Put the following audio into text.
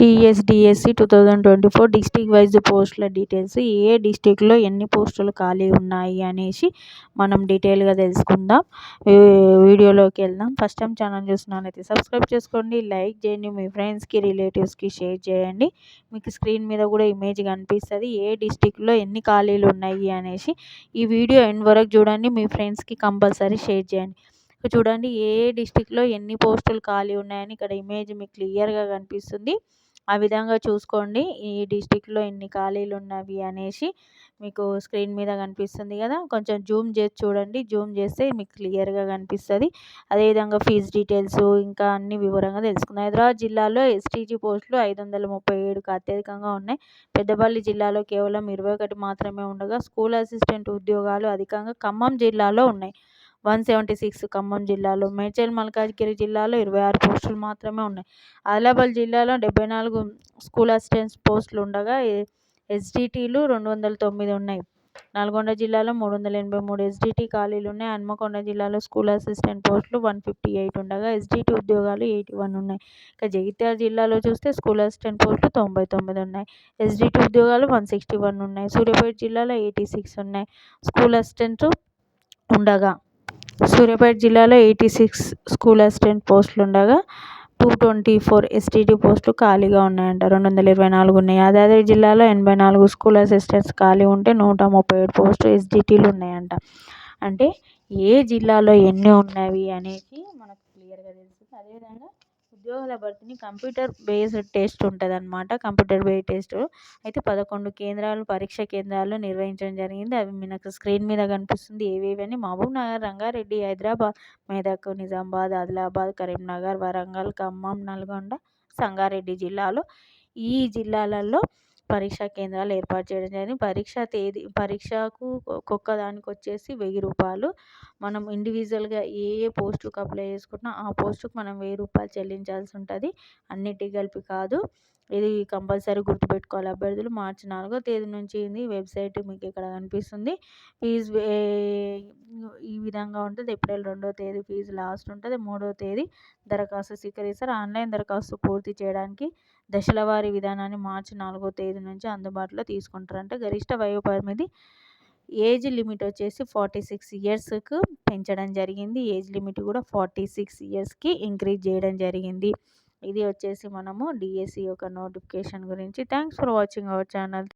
TSDSC two thousand twenty four district wise పోస్టుల details ఏ డిస్టిక్లో ఎన్ని పోస్టులు ఖాళీ ఉన్నాయి అనేసి మనం డీటెయిల్గా తెలుసుకుందాం. వీడియోలోకి వెళ్దాం. ఫస్ట్ టైం ఛానల్ చూస్తున్నానైతే సబ్స్క్రైబ్ చేసుకోండి లైక్ చేయండి మీ ఫ్రెండ్స్కి రిలేటివ్స్కి షేర్ చేయండి. మీకు స్క్రీన్ మీద కూడా ఇమేజ్ కనిపిస్తుంది ఏ డిస్టిక్లో ఎన్ని ఖాళీలు ఉన్నాయి అనేసి. ఈ వీడియో ఎండ్ వరకు చూడండి మీ ఫ్రెండ్స్కి కంపల్సరీ షేర్ చేయండి. చూడండి ఏ డిస్టిక్లో ఎన్ని పోస్టులు ఖాళీ ఉన్నాయని. ఇక్కడ ఇమేజ్ మీకు క్లియర్గా కనిపిస్తుంది. ఆ విధంగా చూసుకోండి. ఈ డిస్టిక్లో ఎన్ని ఖాళీలు ఉన్నవి అనేసి మీకు స్క్రీన్ మీద కనిపిస్తుంది కదా! కొంచెం జూమ్ చేసి చూడండి. జూమ్ చేస్తే మీకు క్లియర్గా కనిపిస్తుంది. అదేవిధంగా ఫీజు డీటెయిల్స్ ఇంకా అన్ని వివరంగా తెలుసుకుందాం. హైదరాబాద్ జిల్లాలో ఎస్టీజీ పోస్టులు ఐదు వందల ముప్పై ఏడుకు అత్యధికంగా ఉన్నాయి. పెద్దపల్లి జిల్లాలో కేవలం ఇరవై ఒకటి మాత్రమే ఉండగా స్కూల్ అసిస్టెంట్ ఉద్యోగాలు అధికంగా ఖమ్మం జిల్లాలో ఉన్నాయి. వన్ సెవెంటీ సిక్స్ ఖమ్మం జిల్లాలో మేడ్చల్ మల్కాజ్గిరి జిల్లాలో ఇరవై ఆరు పోస్టులు మాత్రమే ఉన్నాయి. ఆదిలాబాద్ జిల్లాలో డెబ్బై నాలుగు స్కూల్ అసిస్టెంట్స్ పోస్టులు ఉండగా ఎస్డిటీలు రెండు వందల తొమ్మిది ఉన్నాయి. నల్గొండ జిల్లాలో మూడు వందల ఎనభై మూడు ఎస్డిటి ఖాళీలు ఉన్నాయి. హన్మకొండ జిల్లాలో స్కూల్ అసిస్టెంట్ పోస్టులు వన్ ఫిఫ్టీ ఎయిట్ ఉండగా ఎస్డిటి ఉద్యోగాలు ఎయిటీ వన్ ఉన్నాయి. ఇక జగిత్యాల జిల్లాలో చూస్తే స్కూల్ అసిస్టెంట్ పోస్టులు తొంభై తొమ్మిది ఉన్నాయి. ఎస్డిటి ఉద్యోగాలు వన్ సిక్స్టీ వన్ ఉన్నాయి. సూర్యాపేట జిల్లాలో ఎయిటీ సిక్స్ ఉన్నాయి. స్కూల్ అసిస్టెంట్ ఉండగా సూర్యాపేట జిల్లాలో ఎయిటీ సిక్స్ స్కూల్ అసిస్టెంట్ పోస్టులు ఉండగా టూ ట్వంటీ ఫోర్ ఎస్టీటీ పోస్టులు ఖాళీగా ఉన్నాయంట. రెండు వందల ఇరవై నాలుగు ఉన్నాయి. యాదాద్రి జిల్లాలో ఎనభై నాలుగు స్కూల్ అసిస్టెంట్స్ ఖాళీ ఉంటే నూట ముప్పై ఏడు పోస్టులు ఎస్డిటీలు ఉన్నాయంట. అంటే ఏ జిల్లాలో ఎన్ని ఉన్నవి అనేది మనకు క్లియర్గా తెలుస్తుంది. అదేవిధంగా ఉద్యోగాల భర్తీని కంప్యూటర్ బేస్డ్ టెస్ట్ ఉంటుంది అనమాట కంప్యూటర్ బేస్డ్ టెస్ట్. అయితే పదకొండు కేంద్రాలు పరీక్ష కేంద్రాలు నిర్వహించడం జరిగింది. అవి మనకు స్క్రీన్ మీద కనిపిస్తుంది. ఏవేవి అని మహబూబ్ నగర్ రంగారెడ్డి హైదరాబాద్ మెదక్ నిజామాబాద్ ఆదిలాబాద్ కరీంనగర్ వరంగల్ ఖమ్మం నల్గొండ సంగారెడ్డి జిల్లాలో. ఈ జిల్లాలలో పరీక్షా కేంద్రాలు ఏర్పాటు చేయడం జరిగింది. పరీక్ష తేదీ పరీక్షకు ఒక్కొక్క దానికి వచ్చేసి వెయ్యి రూపాయలు. మనం ఇండివిజువల్గా ఏ ఏ పోస్టుకు అప్లై చేసుకుంటున్నా ఆ పోస్టుకు మనం వెయ్యి రూపాయలు చెల్లించాల్సి ఉంటుంది. అన్నిటికీ కలిపి కాదు. ఇది కంపల్సరీ గుర్తుపెట్టుకోవాలి అభ్యర్థులు. మార్చి నాలుగో తేదీ నుంచి ఇది వెబ్సైట్ మీకు ఇక్కడ కనిపిస్తుంది. ఫీజు ఈ విధంగా ఉంటుంది. ఏప్రిల్ రెండో తేదీ ఫీజు లాస్ట్ ఉంటుంది. మూడో తేదీ దరఖాస్తు స్వీకరిస్తారు. ఆన్లైన్ దరఖాస్తు పూర్తి చేయడానికి దశల వారీ విధానాన్ని మార్చి నాలుగో తేదీ నుంచి అందుబాటులో తీసుకుంటారు అంటే గరిష్ట వయో పరిమితి ఏజ్ లిమిట్ వచ్చేసి ఫార్టీ సిక్స్ ఇయర్స్కు పెంచడం జరిగింది. ఏజ్ లిమిట్ కూడా ఫార్టీ సిక్స్ ఇయర్స్కి ఇంక్రీజ్ చేయడం జరిగింది. ఇది వచ్చేసి మనము డిఎస్సి యొక్క నోటిఫికేషన్ గురించి. Thanks for watching our channel.